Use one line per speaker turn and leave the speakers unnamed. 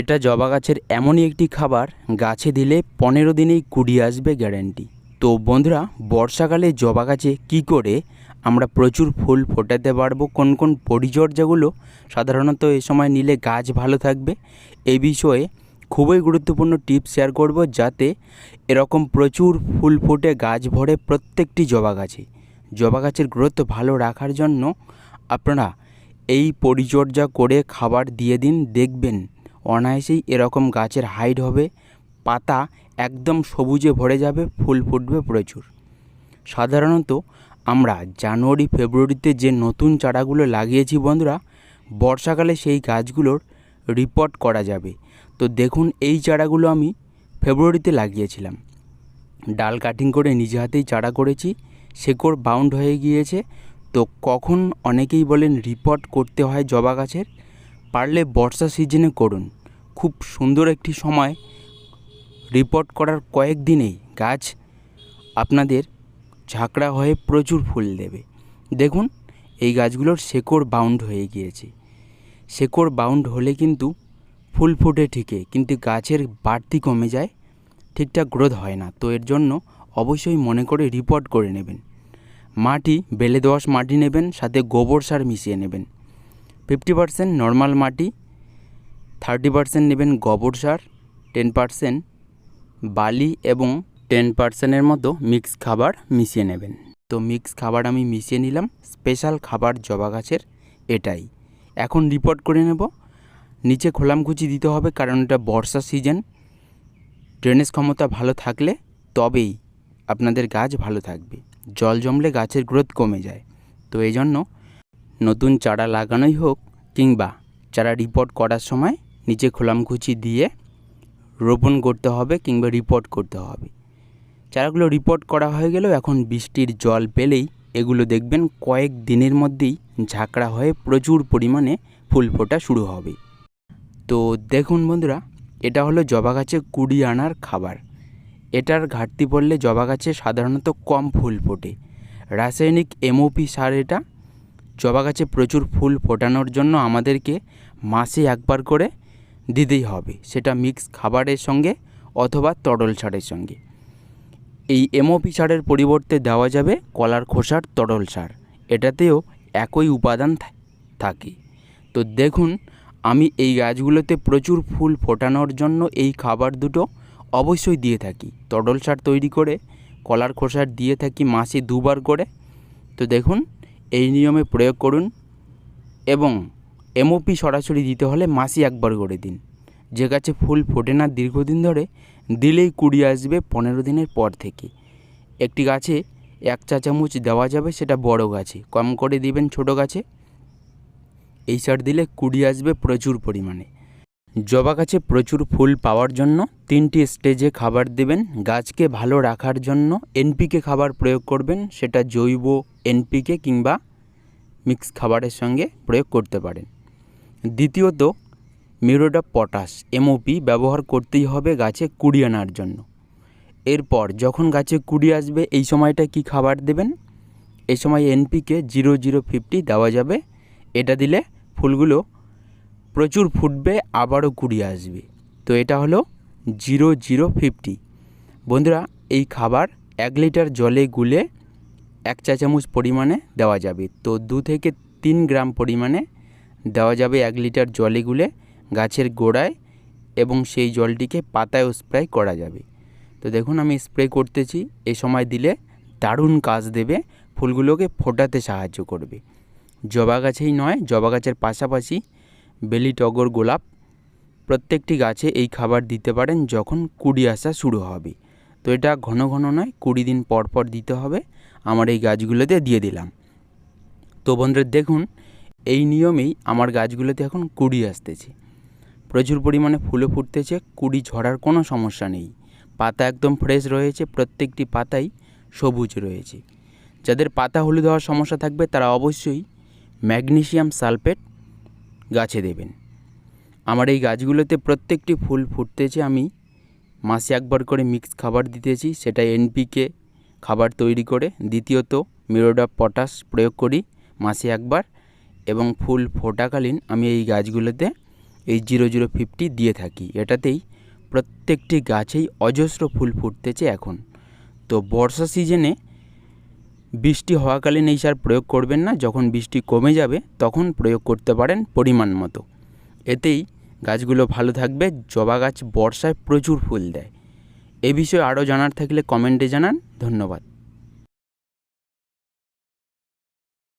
এটা জবা গাছের এমনই একটি খাবার, গাছে দিলে পনেরো দিনেই কুড়ি আসবে গ্যারান্টি। তো বন্ধুরা, বর্ষাকালে জবা গাছে কী করে আমরা প্রচুর ফুল ফোটাতে পারব, কোন কোন পরিচর্যাগুলো সাধারণত এ সময় নিলে গাছ ভালো থাকবে এই বিষয়ে খুবই গুরুত্বপূর্ণ টিপস শেয়ার করব যাতে এরকম প্রচুর ফুল ফুটে গাছ ভরে প্রত্যেকটি জবা গাছে। জবা গাছের গ্রোথ ভালো রাখার জন্য আপনারা এই পরিচর্যা করে খাবার দিয়ে দিন, দেখবেন অনায়াসেই এরকম গাছের হাইট হবে, পাতা একদম সবুজে ভরে যাবে, ফুল ফুটবে প্রচুর। সাধারণত আমরা জানুয়ারি, ফেব্রুয়ারিতে যে নতুন চারাগুলো লাগিয়েছি বন্ধুরা, বর্ষাকালে সেই গাছগুলোর রিপোর্ট করা যাবে। তো দেখুন, এই চারাগুলো আমি ফেব্রুয়ারিতে লাগিয়েছিলাম। ডাল কাটিং করে নিজে হাতেই চারা করেছি, শেকড় বাউন্ড হয়ে গিয়েছে। তো কখন অনেকেই বলেন রিপোর্ট করতে হয় জবা গাছের? পারলে বর্ষা সিজনে করুন। খুব সুন্দর একটি সময় রিপোর্ট করার কয়েক দিনেই গাছ আপনাদের ঝাঁকড়া হয়ে প্রচুর ফুল দেবে। দেখুন, এই গাছগুলোর শেকড় বাউন্ড হয়ে গিয়েছে। শেকড় বাউন্ড হলে কিন্তু ফুল ফুটে ঠিকই, কিন্তু গাছের বাড়তি কমে যায়, ঠিকঠাক গ্রোথ হয় না। তো এর জন্য অবশ্যই মনে করে রিপোর্ট করে নেবেন। মাটি, বেলে দোআঁশ মাটি নেবেন, সাথে গোবর সার মিশিয়ে নেবেন। ফিফটি পার্সেন্ট নর্মাল মাটি থার্টি পার্সেন্ট নেবেন গোবর সার টেন পার্সেন্ট বালি এবং টেন পার্সেন্টের মতো মিক্স খাবার মিশিয়ে নেবেন। তো মিক্স খাবার আমি মিশিয়ে নিলাম স্পেশাল খাবার জবা গাছের এটাই। এখন রিপোর্ট করে নেব, নিচে খোলামকুচি দিতে হবে কারণ এটা বর্ষা সিজন ড্রেনেজ ক্ষমতা ভালো থাকলে তবেই আপনাদের গাছ ভালো থাকবে। জল জমলে গাছের গ্রোথ কমে যায়। তো এই জন্য নতুন চারা লাগানোই হোক কিংবা চারা রিপোর্ট করার সময় নিচে খোলামকুচি দিয়ে রোপণ করতে হবে কিংবা রিপোর্ট করতে হবে। চারাগুলো রিপোর্ট করা হয়ে গেলেও এখন বৃষ্টির জল পেলেই এগুলো দেখবেন কয়েক দিনের মধ্যেই ঝাঁকড়া হয়ে প্রচুর পরিমাণে ফুল ফোটা শুরু হবে। তো দেখুন বন্ধুরা, এটা হলো জবা গাছে কুড়ি আনার খাবার। এটার ঘাটতি পড়লে জবা গাছে সাধারণত কম ফুল ফোটে। রাসায়নিক এমওপি সার এটা জবা গাছে প্রচুর ফুল ফোটানোর জন্য আমাদেরকে মাসে একবার করে দিতেই হবে। সেটা মিক্স খাবারের সঙ্গে অথবা তরল সারের সঙ্গে। এই এমওপি সারের পরিবর্তে দেওয়া যাবে কলার খোসার তরল সার। এটাতেও একই উপাদান থাকে। তো দেখুন, আমি এই গাছগুলোতে প্রচুর ফুল ফোটানোর জন্য এই খাবার দুটো অবশ্যই দিয়ে থাকি। তরল সার তৈরি করে, কলার খোসার দিয়ে থাকি মাসে দুবার করে। তো দেখুন এই নিয়মে প্রয়োগ করুন এবং এমওপি সরাসরি দিতে হলে মাসি একবার করে দিন। যে গাছে ফুল ফোটে না দীর্ঘদিন ধরে, দিলেই কুড়ি আসবে পনেরো দিনের পর থেকে। একটি গাছে এক চা চামচ দেওয়া যাবে, সেটা বড় গাছে। কম করে দিবেন ছোট গাছে। এই সার দিলে কুড়ি আসবে প্রচুর পরিমাণে। জবা গাছে প্রচুর ফুল পাওয়ার জন্য তিনটি স্টেজে খাবার দেবেন। গাছকে ভালো রাখার জন্য এনপিকে খাবার প্রয়োগ করবেন, সেটা জৈব এনপিকে কিংবা মিক্স খাবারের সঙ্গে প্রয়োগ করতে পারেন। দ্বিতীয়ত মিউরোডা পটাশ এমওপি ব্যবহার করতেই হবে গাছে কুড়ি আনার জন্য। এরপর, যখন গাছে কুড়ি আসবে, এই সময়টা কি খাবার দেবেন? এই সময় এনপিকে জিরো জিরো ফিফটি দেওয়া যাবে। এটা দিলে ফুলগুলো প্রচুর ফুটবে, আবারও কুড়ি আসবে। তো এটা হলো জিরো জিরো ফিফটি। বন্ধুরা, এই খাবার এক লিটার জলে গুলে এক চা চামচ পরিমাণে দেওয়া যাবে। তো দু থেকে তিন গ্রাম পরিমাণে দেওয়া যাবে এক লিটার জলে গুলে গাছের গোড়ায় এবং সেই জলটিকে পাতায়ও স্প্রে করা যাবে। তো দেখুন, আমি স্প্রে করতেছি। এ সময় দিলে দারুণ কাজ দেবে, ফুলগুলোকে ফোটাতে সাহায্য করবে। জবা গাছেই নয়, জবা গাছের পাশাপাশি বেলি, টগর, গোলাপ প্রত্যেকটি গাছে এই খাবার দিতে পারেন যখন কুড়ি আসা শুরু হবে। তো এটা ঘন ঘন নয়, কুড়ি দিন পর পর দিতে হবে। আমার এই গাছগুলোতে দিয়ে দিলাম। তো বন্ধুরা, দেখুন, এই নিয়মেই আমার গাছগুলোতে এখন কুড়ি আসতেছে। প্রচুর পরিমাণে ফুলে ফুটতেছে, কুড়ি ঝরার কোনো সমস্যা নেই। পাতা একদম ফ্রেশ রয়েছে, প্রত্যেকটি পাতাই সবুজ রয়েছে। যাদের পাতা হলুদ হওয়ার সমস্যা থাকবে, তারা অবশ্যই ম্যাগনেশিয়াম সালফেট গাছে দেবেন। আমার এই গাছগুলোতে প্রত্যেকটি ফুল ফুটতেছে, আমি মাসে একবার করে মিক্স খাবার দিতেছি সেটা এনপিকে খাবার তৈরি করে। দ্বিতীয়ত, মিরোডা পটাশ প্রয়োগ করি মাসে একবার এবং ফুল ফোটাকালীন আমি এই গাছগুলোতে এই জিরো জিরো ফিফটি দিয়ে থাকি। এটাতেই প্রত্যেকটি গাছেই অজস্র ফুল ফুটতেছে এখন। তো বর্ষা সিজনে বৃষ্টি হওয়াকালীন এই সার প্রয়োগ করবেন না। যখন বৃষ্টি কমে যাবে, তখন প্রয়োগ করতে পারেন পরিমাণ মতো। এতেই গাছগুলো ভালো থাকবে। জবা গাছ বর্ষায় প্রচুর ফুল দেয়। এ বিষয়ে আরও জানার থাকলে কমেন্টে জানান। ধন্যবাদ।